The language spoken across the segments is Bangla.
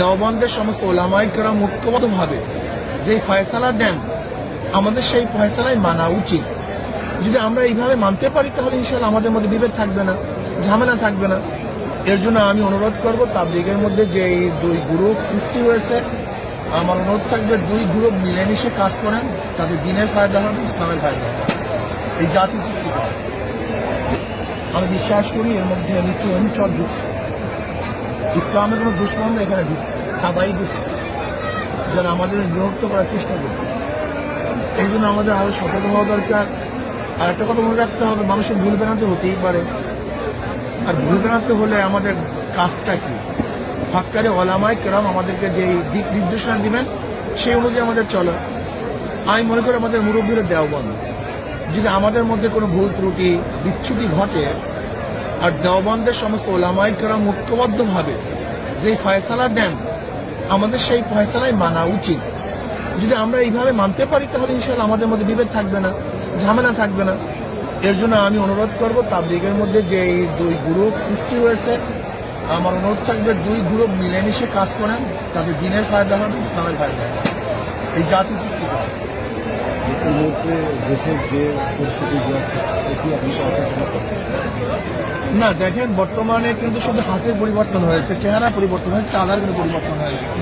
দেওবন্দের সমস্ত ওলামাইকরা মুখ্যমতভাবে যে ফয়সালা দেন, আমাদের সেই ফয়সালাই মানা উচিত। যদি আমরা এইভাবে মানতে পারি, তাহলে ইনশাল্লাহ আমাদের মধ্যে বিভেদ থাকবে না, ঝামেলা থাকবে না। এর জন্য আমি অনুরোধ করব, তাবলিগের মধ্যে যে এই দুই গ্রুপ সৃষ্টি হয়েছে, আমার অনুরোধ থাকবে, দুই গ্রুপ মিলেমিশে কাজ করেন, তাদের দিনের ফায়দা হবে, ইসলামের ফায়দা হবে। এই জাতি আমি বিশ্বাস করি এর মধ্যে নিচু অনুচর ঢুকছে ইসলামের কোনো দুশ্মন এখানে ঢুকছে। সাবাই ঢুকছে। যারা আমাদের বিভক্ত করার চেষ্টা করতেছে। এই জন্য আমাদের আরও সতর্ক হওয়া দরকার। আর একটা কথা মনে রাখতে হবে, মানুষের ভুল বেড়াতে হতেই পারে। আর ভুল বেড়াতে হলে আমাদের কাজটা কি? হকারে ওলামায় কেরাম আমাদেরকে যে দিক নির্দেশনা দিবেন, সেই অনুযায়ী আমাদের চলা। আমি মনে করি আমাদের মুরব্বীরা দেওবন্দ। যদি আমাদের মধ্যে কোনো ভুল ত্রুটি, বিচ্ছুতি ঘটে আর দেওবন্দের সমস্ত ওলামাই কেরাম ঐক্যবদ্ধভাবে যে ফয়সালা দেন, আমাদের সেই ফয়সালাই মানা উচিত। যদি আমরা এইভাবে মানতে পারি, তাহলে ইনশাল্লাহ আমাদের মধ্যে বিভেদ থাকবে না, ঝামেলা থাকবে না। এর জন্য আমি অনুরোধ করব, তাবলিগের মধ্যে যে এই দুই গ্রুপ সৃষ্টি হয়েছে, আমার অনুরোধ থাকবে, দুই গ্রুপ মিলেমিশে কাজ করেন তাদের দিনের ফায়দা হবে, ইসলামের ফায়দা হবে। এই জাতি না, দেখেন, বর্তমানে কিন্তু শুধু হাতের পরিবর্তন হয়েছে চেহারা পরিবর্তন হয়েছে, চাঁদার কোনো পরিবর্তন হয়ে গেছে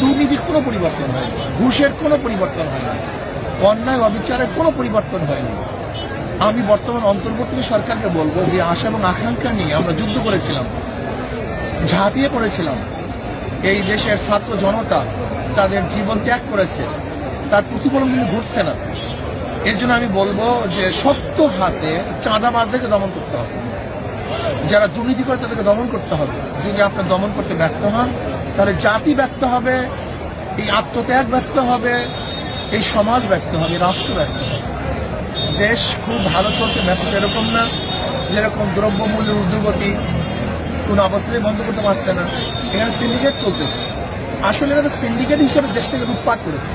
দুর্নীতির কোনো পরিবর্তন হয়নি, ঘুষের কোনো পরিবর্তন হয়নি, অন্যায়, অবিচারের কোনো পরিবর্তন হয়নি। আমি বর্তমান অন্তর্বর্তী সরকারকে বলব যে আশা এবং আকাঙ্ক্ষা নিয়ে আমরা যুদ্ধ করেছিলাম, ঝাঁপিয়ে পড়েছিলাম। এই দেশের ছাত্র জনতা তাদের জীবন ত্যাগ করেছে। তার প্রতিফলন কিন্তু ঘটছে না। এর জন্য আমি বলব যে সত্য হাতে চাঁদাবাজদেরকে দমন করতে হবে। যারা দুর্নীতি করে তাদেরকে দমন করতে হবে। যদি আপনার দমন করতে ব্যর্থ হন, তাহলে জাতি ব্যর্থ হবে, এই আত্মত্যাগ ব্যর্থ হবে, এই সমাজ ব্যর্থ হবে রাষ্ট্র ব্যর্থ হবে। দেশ খুব ভালো চলছে ব্যাপারটা এরকম না, যেরকম দ্রব্যমূল্যের ঊর্ধ্বগতি কোন অবস্থায় বন্ধ করতে পারছে না। এখানে সিন্ডিকেট চলতেছে। আসলে এটা সিন্ডিকেট হিসেবে দেশটাকে লুটপাট করেছে।